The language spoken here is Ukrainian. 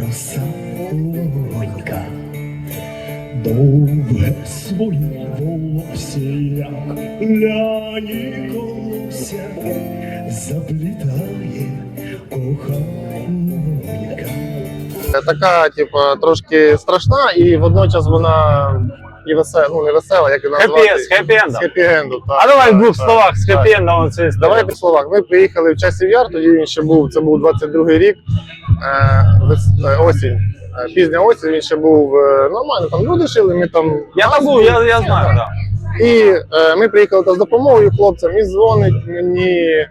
роса легонька. Довге своє волосся, як ляні колося, заплітає коханонька. Така, типу, трошки страшна, і водночас вона і весела, ну не весела, як і назвати. Хеппі- з хеппі-ендом. Так. А давай в двох словах з хеппі-ендом. Давай в словах. Ми приїхали в часів яр, тоді він ще був, це був 22-й рік, е, вес- е, осінь. Е, Пізня осінь, він ще був е, нормально, там люди жили, ми там. Я там був, я, я знаю, так. І е, ми приїхали та з допомогою хлопцям, і дзвонить мені